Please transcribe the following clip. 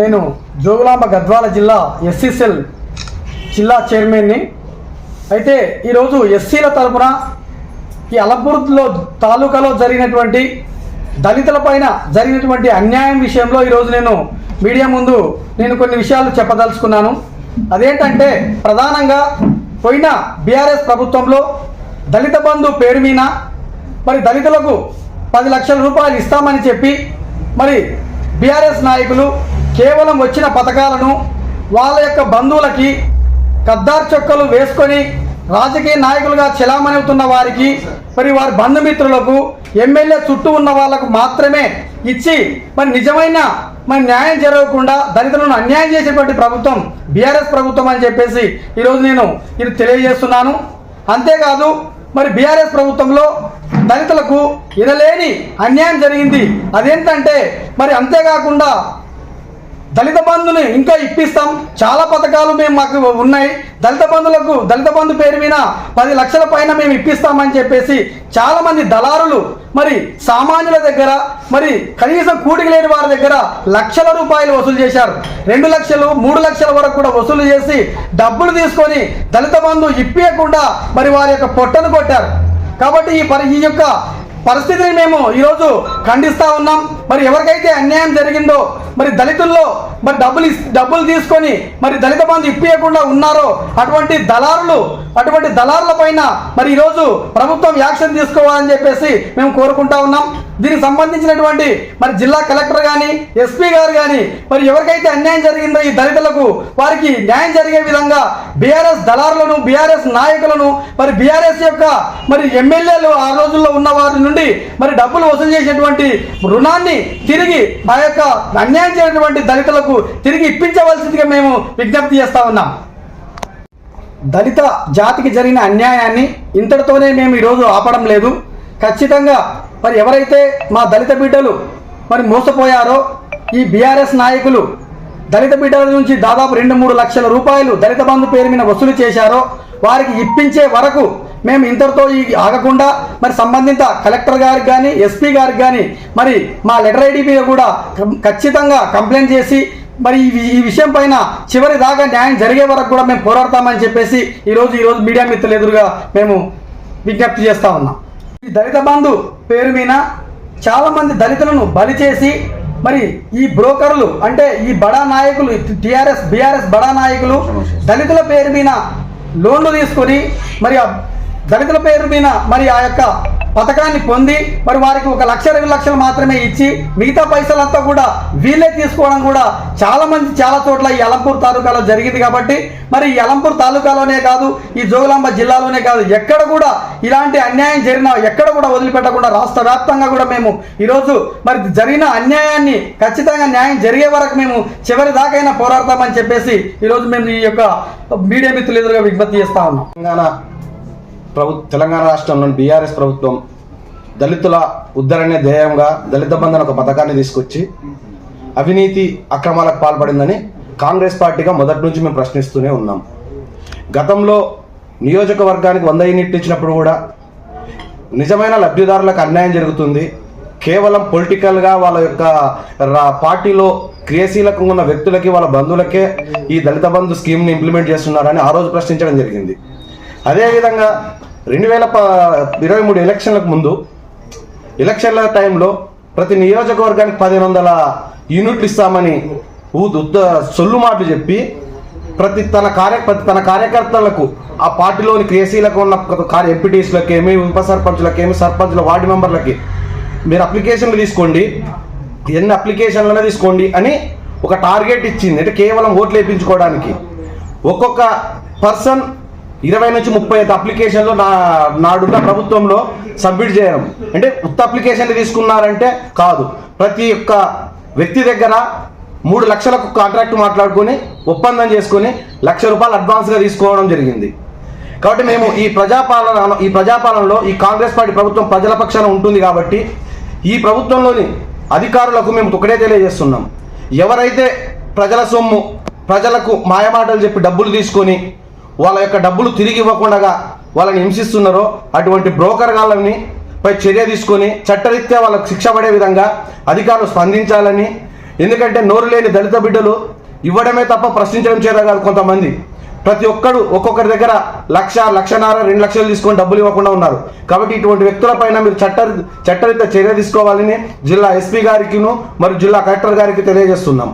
నేను జోగులాంబ గద్వాల జిల్లా ఎస్సీసెల్ జిల్లా చైర్మన్ని. అయితే ఈరోజు ఎస్సీల తరపున ఈ అలంపూర్లో తాలూకాలో జరిగినటువంటి దళితుల పైన జరిగినటువంటి అన్యాయం విషయంలో ఈరోజు నేను మీడియా ముందు నేను కొన్ని విషయాలు చెప్పదలుచుకున్నాను. అదేంటంటే ప్రధానంగా పోయిన బీఆర్ఎస్ ప్రభుత్వంలో దళిత బంధు పేరు మీద మరి దళితులకు పది లక్షల రూపాయలు ఇస్తామని చెప్పి మరి బీఆర్ఎస్ నాయకులు కేవలం వచ్చిన పథకాలను వాళ్ళ యొక్క బంధువులకి కద్దార్ చొక్కలు వేసుకొని రాజకీయ నాయకులుగా చెలామణవుతున్న వారికి మరి వారి బంధుమిత్రులకు ఎమ్మెల్యే చుట్టూ ఉన్న వాళ్ళకు మాత్రమే ఇచ్చి మరి నిజమైన మరి న్యాయం జరగకుండా దళితులను అన్యాయం చేసేటువంటి ప్రభుత్వం బీఆర్ఎస్ ప్రభుత్వం అని చెప్పేసి ఈరోజు నేను ఇది తెలియజేస్తున్నాను. అంతేకాదు మరి బీఆర్ఎస్ ప్రభుత్వంలో దళితులకు ఇనలేని అన్యాయం జరిగింది. అదేంటంటే మరి అంతేకాకుండా దళిత బంధుని ఇంకా ఇప్పిస్తాం. చాలా పథకాలు మేము మాకు ఉన్నాయి. దళిత బంధులకు దళిత బంధు పేరు మీద పది లక్షల పైన మేము ఇప్పిస్తామని చెప్పేసి చాలా మంది దళారులు మరి సామాన్యుల దగ్గర మరి కనీసం కూడికి లేని వారి దగ్గర లక్షల రూపాయలు వసూలు చేశారు. రెండు లక్షలు మూడు లక్షల వరకు కూడా వసూలు చేసి డబ్బులు తీసుకొని దళిత బంధు ఇప్పియకుండా మరి వారి యొక్క పొట్టను కొట్టారు. కాబట్టి ఈ పరి ఈ యొక్క పరిస్థితిని మేము ఈరోజు ఖండిస్తూ ఉన్నాం. మరి ఎవరికైతే అన్యాయం జరిగిందో మరి దళితుల్లో మరి డబ్బులు ఇస్- డబ్బులు తీసుకొని మరి దళిత బంధు ఇప్పియకుండా ఉన్నారో అటువంటి దళారులు అటువంటి దళారుల పైన మరి ఈరోజు ప్రభుత్వం యాక్షన్ తీసుకోవాలని చెప్పేసి మేము కోరుకుంటా ఉన్నాం. దీనికి సంబంధించినటువంటి మరి జిల్లా కలెక్టర్ కానీ ఎస్పీ గారు కానీ మరి ఎవరికైతే అన్యాయం జరిగిందో ఈ దళితులకు వారికి న్యాయం జరిగే విధంగా బీఆర్ఎస్ దళారులను బీఆర్ఎస్ నాయకులను మరి బీఆర్ఎస్ యొక్క మరి ఎమ్మెల్యేలు ఆ రోజుల్లో ఉన్న వారి నుండి మరి డబ్బులు వసూలు చేసేటువంటి రుణాన్ని తిరిగి ఆ యొక్క అన్యాయం చేసినటువంటి దళితులకు తిరిగి ఇప్పించవలసిందిగా మేము విజ్ఞప్తి చేస్తా ఉన్నాం. దళిత జాతికి జరిగిన అన్యాయాన్ని ఇంతటితోనే మేము ఈరోజు ఆపడం లేదు. ఖచ్చితంగా మరి ఎవరైతే మా దళిత బిడ్డలు మరి మోసపోయారో ఈ బీఆర్ఎస్ నాయకులు దళిత బిడ్డల నుంచి దాదాపు రెండు మూడు లక్షల రూపాయలు దళిత బంధు పేరు మీద వసూలు చేశారో వారికి ఇప్పించే వరకు మేము ఇంతటితో ఈ ఆగకుండా మరి సంబంధిత కలెక్టర్ గారికి కానీ ఎస్పీ గారికి కానీ మరి మా లెటర్ ఐడి మీద కూడా ఖచ్చితంగా కంప్లైంట్ చేసి మరి ఈ విషయం పైన చివరి దాకా న్యాయం జరిగే వరకు కూడా మేము పోరాడతామని చెప్పేసి ఈరోజు ఈరోజు మీడియా మిత్రులు ఎదురుగా మేము విజ్ఞప్తి చేస్తా ఉన్నాం ఈ దళిత బంధు పేరు మీద చాలామంది దళితులను బలి చేసి మరి ఈ బ్రోకర్లు అంటే ఈ బడా నాయకులు టిఆర్ఎస్ బీఆర్ఎస్ బడా నాయకులు దళితుల పేరు మీద లోన్లు తీసుకొని మరి ఆ దళితుల పేరు మీద మరి ఆ యొక్క పథకాన్ని పొంది మరి వారికి ఒక లక్ష రెండు లక్షలు మాత్రమే ఇచ్చి మిగతా పైసలంతా కూడా వీళ్ళే తీసుకోవడం కూడా చాలా మంది చాలా చోట్ల ఈ అలంపూర్ తాలూకాలో జరిగింది కాబట్టి మరి ఈ అలంపూర్ తాలూకాలోనే కాదు ఈ జోగులాంబ జిల్లాలోనే కాదు ఎక్కడ కూడా ఇలాంటి అన్యాయం జరిగినా ఎక్కడ కూడా వదిలిపెట్టకుండా రాష్ట్ర వ్యాప్తంగా కూడా మేము ఈరోజు మరి జరిగిన అన్యాయాన్ని ఖచ్చితంగా న్యాయం జరిగే వరకు మేము చివరి దాకైనా పోరాడతామని చెప్పేసి ఈరోజు మేము ఈ యొక్క మీడియా మిత్రులు ఎదురుగా విజ్ఞప్తి చేస్తా ఉన్నాం. తెలంగాణ ప్రభు తెలంగాణ రాష్ట్రంలోని బీఆర్ఎస్ ప్రభుత్వం దళితుల ఉద్ధరణే ధ్యేయంగా దళిత బంధన ఒక పథకాన్ని తీసుకొచ్చి అవినీతి అక్రమాలకు పాల్పడిందని కాంగ్రెస్ పార్టీగా మొదటి నుంచి మేము ప్రశ్నిస్తూనే ఉన్నాం. గతంలో నియోజకవర్గానికి వంద యూనిట్లు ఇచ్చినప్పుడు కూడా నిజమైన లబ్ధిదారులకు అన్యాయం జరుగుతుంది. కేవలం పొలిటికల్గా వాళ్ళ యొక్క పార్టీలో క్రియాశీలకంగా ఉన్న వ్యక్తులకి వాళ్ళ బంధువులకే ఈ దళిత బంధు స్కీమ్ని ఇంప్లిమెంట్ చేస్తున్నారని ఆ రోజు ప్రశ్నించడం జరిగింది. అదేవిధంగా రెండు వేల ప ఇరవై మూడు ఎలక్షన్లకు ముందు ఎలక్షన్ల టైంలో ప్రతి నియోజకవర్గానికి పదిహేను వందల యూనిట్లు ఇస్తామని ఉద్ద సొల్లు మాటలు చెప్పి ప్రతి తన కార్య ప్రతి తన కార్యకర్తలకు ఆ పార్టీలోని క్రియాశీలకు ఉన్న కార్య ఎంపీటీస్లకి ఏమి ఉప సర్పంచ్లకి ఏమి సర్పంచ్ల వార్డు మెంబర్లకి మీరు అప్లికేషన్లు తీసుకోండి ఎన్ని అప్లికేషన్లనే తీసుకోండి అని ఒక టార్గెట్ ఇచ్చింది. అంటే కేవలం ఓట్లు వేయించుకోవడానికి ఒక్కొక్క పర్సన్ ఇరవై నుంచి ముప్పై ఐదు అప్లికేషన్లు నా నాడున్న ప్రభుత్వంలో సబ్మిట్ చేయడం. అంటే ఉత్త అప్లికేషన్లు తీసుకున్నారంటే కాదు. ప్రతి ఒక్క వ్యక్తి దగ్గర మూడు లక్షలకు కాంట్రాక్ట్ మాట్లాడుకొని ఒప్పందం చేసుకొని లక్ష రూపాయలు అడ్వాన్స్గా తీసుకోవడం జరిగింది. కాబట్టి మేము ఈ ప్రజాపాలన ఈ ప్రజాపాలనలో ఈ కాంగ్రెస్ పార్టీ ప్రభుత్వం ప్రజల పక్షాన ఉంటుంది కాబట్టి ఈ ప్రభుత్వంలోని అధికారులకు మేము ఒకటే తెలియజేస్తున్నాం. ఎవరైతే ప్రజల సొమ్ము ప్రజలకు మాయమాటలు చెప్పి డబ్బులు తీసుకొని వాళ్ళ యొక్క డబ్బులు తిరిగి ఇవ్వకుండా వాళ్ళని హింసిస్తున్నారో అటువంటి బ్రోకర్ గాళ్ళని పై చర్య తీసుకొని చట్టరీత్యా వాళ్ళకు శిక్ష పడే విధంగా అధికారులు స్పందించాలని ఎందుకంటే నోరు లేని దళిత బిడ్డలు ఇవ్వడమే తప్ప ప్రశ్నించడం చేత కాదు కొంతమంది. ప్రతి ఒక్కడు ఒక్కొక్కరి దగ్గర లక్ష లక్షన్నర రెండు లక్షలు తీసుకొని డబ్బులు ఇవ్వకుండా ఉన్నారు. కాబట్టి ఇటువంటి వ్యక్తులపైన మీరు చట్ట చట్టరీత చర్య తీసుకోవాలని జిల్లా ఎస్పీ గారికిను మరియు జిల్లా కలెక్టర్ గారికి తెలియజేస్తున్నాం.